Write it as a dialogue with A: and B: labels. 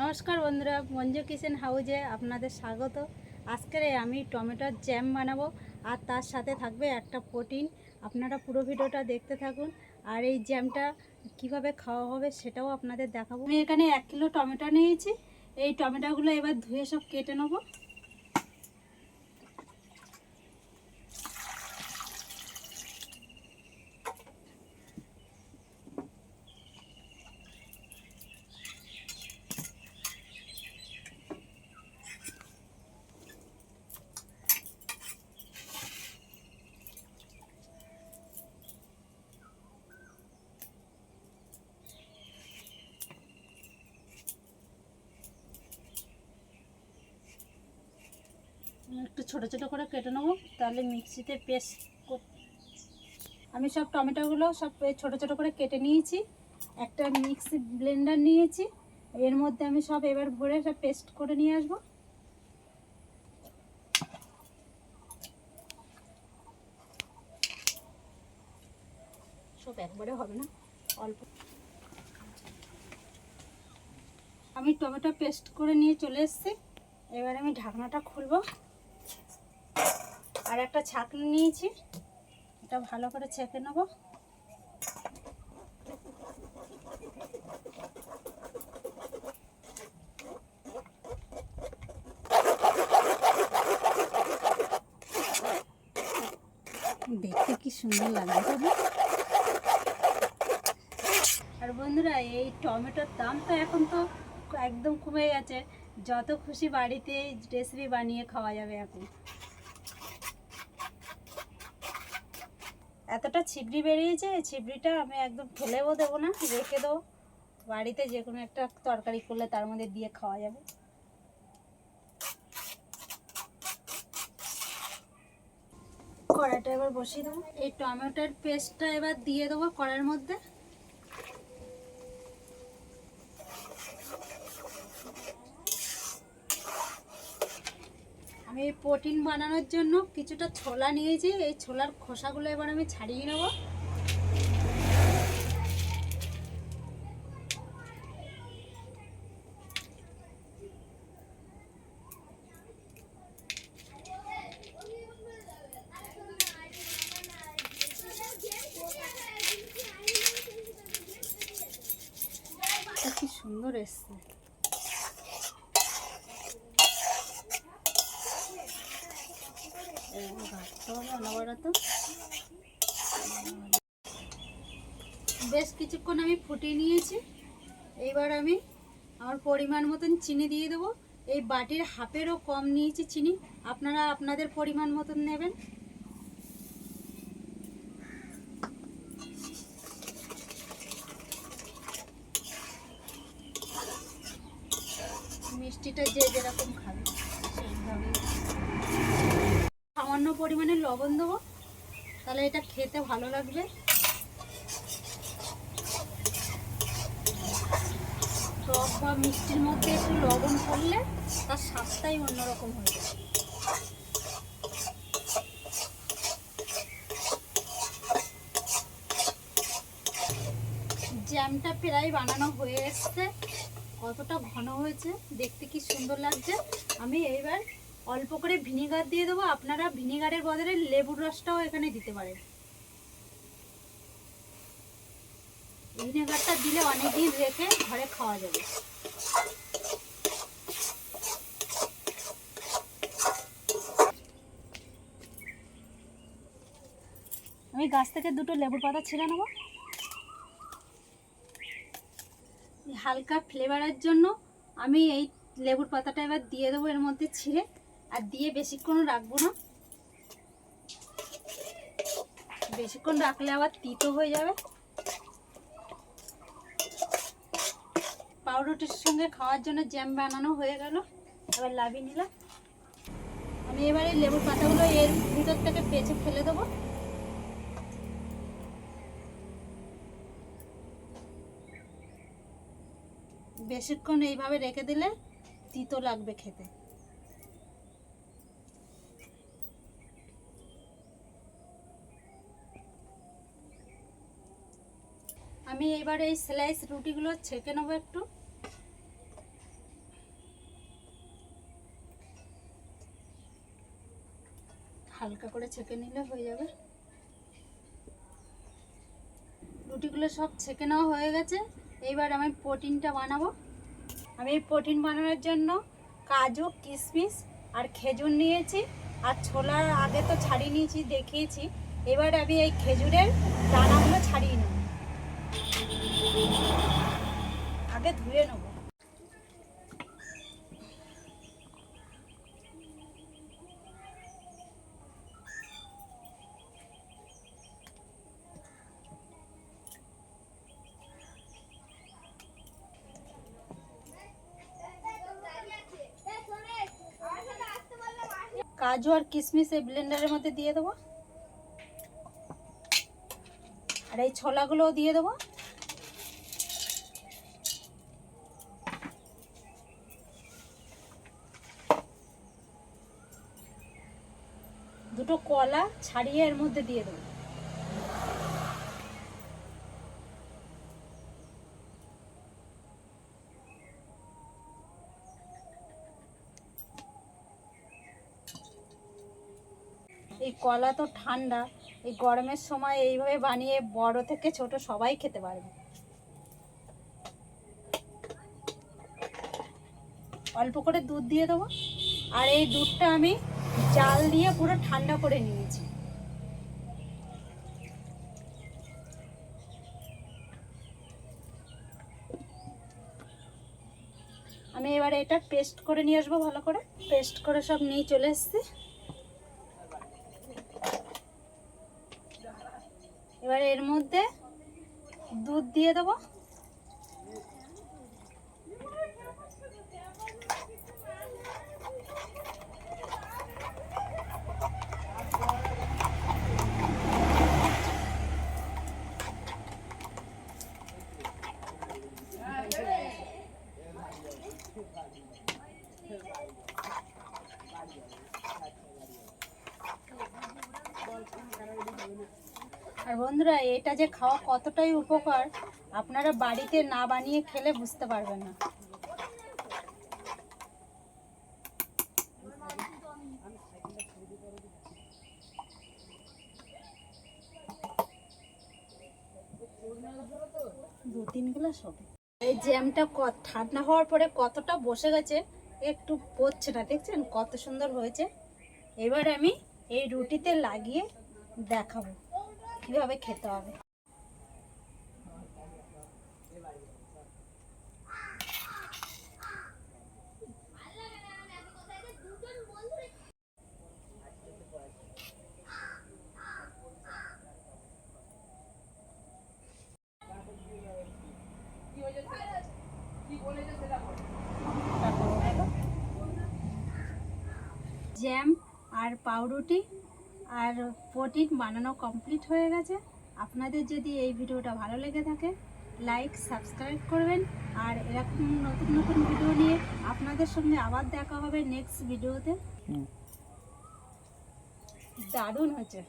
A: নমস্কার বন্ধুরা, মঞ্জু কিচেন হাউজে আপনাদের স্বাগত। আজকের আমি টমেটোর জ্যাম বানাবো, আর তার সাথে থাকবে একটা প্রোটিন। আপনারা পুরো ভিডিওটা দেখতে থাকুন, আর এই জ্যামটা কীভাবে খাওয়া হবে সেটাও আপনাদের দেখাবো। আমি এখানে এক কিলো টমেটো নিয়েছি, এই টমেটোগুলো এবার ধুয়ে সব কেটে নেব। একটু ছোট ছোট করে কেটে নেব। তাহলে মিক্সিতে পেস্ট আমি সব টমেটোগুলো সব ছোট ছোট করে কেটে নিয়েছি। একটা মিক্সি ব্লেন্ডার নিয়েছি। এর মধ্যে আমি সব এবার ভরে সব পেস্ট করে নিয়ে আসব। সব একবারে হবে না, অল্প। আমি টমেটো পেস্ট করে নিয়ে চলে এসেছি। এবার আমি ঢাকনাটা খুলবো। আর একটা ছাঁকনি নিয়েছি। এটা ভালো করে ছেঁকে নেব। দেখতে কি সুন্দর লাগবে তবে আর বন্ধুরা, এই টমেটোর দাম তো এখন তো একদম কমে গেছে। যত খুশি বাড়িতে রেসিপি বানিয়ে খাওয়া যাবে এখন। এতটা ছিবড়ি বেরিয়েছে ছিবড়িটা আমি একদম ফেলেও দেবো না, রেখে দেবো। বাড়িতে যে কোনো একটা তরকারি করলে তার মধ্যে দিয়ে খাওয়া যাবে। কড়াইটা এবার বসিয়ে দেবো। এই টমেটোর পেস্টটা এবার দিয়ে দেবো কড়ার মধ্যে। আমি প্রোটিন বানানোর জন্য কিছুটা ছোলা নিয়েছি। এই ছোলার খোসাগুলো এবার আমি ছাড়িয়ে নেব। কি সুন্দর এসছে। বেশ কিছুক্ষণ আমি ফুটিয়ে নিয়েছি। এইবার আমি আমার পরিমাণ মতন চিনি দিয়ে দেবো। এই বাটির হাফেরও কম নিয়েছি চিনি। আপনারা আপনাদের পরিমাণ মতন নেবেন। মিষ্টিটা যে যেরকম খাবে সেইভাবে সামান্য পরিমাণে লবণ দেবো। তাহলে এটা খেতে ভালো লাগবে। টক বা মিষ্টির মধ্যে একটু লবণ পড়লে তার স্বাদটাই অন্যরকম হয়ে যায় জ্যামটা প্রায় বানানো হয়ে এসছে। কতটা ঘন হয়েছে, দেখতে কি সুন্দর লাগছে। আমি এইবার অল্প করে ভিনিগার দিয়ে দেবো, আপনারা ভিনিগারের বদলে লেবুর রসটাও এখানে দিতে পারেন। ভিনেগারটা দিলে অনেকদিন রেখে ঘরে খাওয়া যাবে। আমি গাছ থেকে দুটো লেবুর পাতা ছিঁড়ে নেব। হালকা ফ্লেভারের জন্য আমি এই লেবুর পাতাটা এবার দিয়ে দেবো এর মধ্যে ছিঁড়ে। আর দিয়ে বেশিক্ষণ রাখব না। বেশিক্ষণ রাখলে আবার তিতো হয়ে যাবে। পাউরুটির সঙ্গে খাওয়ার জন্য জ্যাম বানানো হয়ে গেল। এবার লাভিয়ে নিলাম। আমি এবারে লেবুর পাতাগুলো এর ভিতর থেকে পেঁচে ফেলে দেবো। বেশিক্ষণ এইভাবে রেখে দিলে তিতো লাগবে খেতে। আমি এবার এই স্লাইস রুটিগুলো ছেঁকে নেব একটু। হালকা করে ছেঁকে নিলে হয়ে যাবে। রুটিগুলো সব ছেঁকে নেওয়া হয়ে গেছে। এইবার আমি প্রোটিনটা বানাবো। আমি এই প্রোটিন বানানোর জন্য কাজু কিশমিশ আর খেজুর নিয়েছি। আর ছোলার আগে তো ছাড়িয়ে নিয়েছি, দেখিয়েছি। এবার আমি এই খেজুরের দানাগুলো ছাড়িয়ে নেব। আগে ধুয়ে নেব। কাজু আর কিশমিশ এই ব্লেন্ডারের মধ্যে দিয়ে দেবো। আর এই ছোলাগুলোও দিয়ে দেবো। দুটো কলা ছাড়িয়ে এর মধ্যে দিয়ে দেবো। এই কলা তো ঠান্ডা, এই গরমের সময় এইভাবে বানিয়ে বড় থেকে ছোট সবাই খেতে পারবে। অল্প করে দুধ দিয়ে দেবো। আর এই দুধটা আমি জাল দিয়ে পুরো ঠান্ডা করে নিয়েছি। আমি এবারে এটা পেস্ট করে নিয়ে আসব ভালো করে। পেস্ট করে সব নিয়ে চলে এসেছি। এবার এর মধ্যে দুধ দিয়ে দেবো। আর বন্ধুরা, এটা যে খাওয়া কতটাই উপকার, আপনারা বাড়িতে না বানিয়ে খেলে বুঝতে পারবেন না। দু তিন গ্লাস হবে। এই জ্যামটা ঠান্ডা হওয়ার পরে কতটা বসে গেছে, একটু পড়ছে না, দেখছেন কত সুন্দর হয়েছে? এবার আমি এই রুটিতে লাগিয়ে দেখাবো। কীভাবে খেতে হবে? জ্যাম আর পাউরুটি আর প্রোটিন বানানো কমপ্লিট হয়ে গেছে। আপনাদের যদি এই ভিডিওটা ভালো লেগে থাকে লাইক সাবস্ক্রাইব করবেন। আর এরকম নতুন নতুন ভিডিও নিয়ে আপনাদের সঙ্গে আবার দেখা হবে নেক্সট ভিডিওতে দারুণ হয়েছে।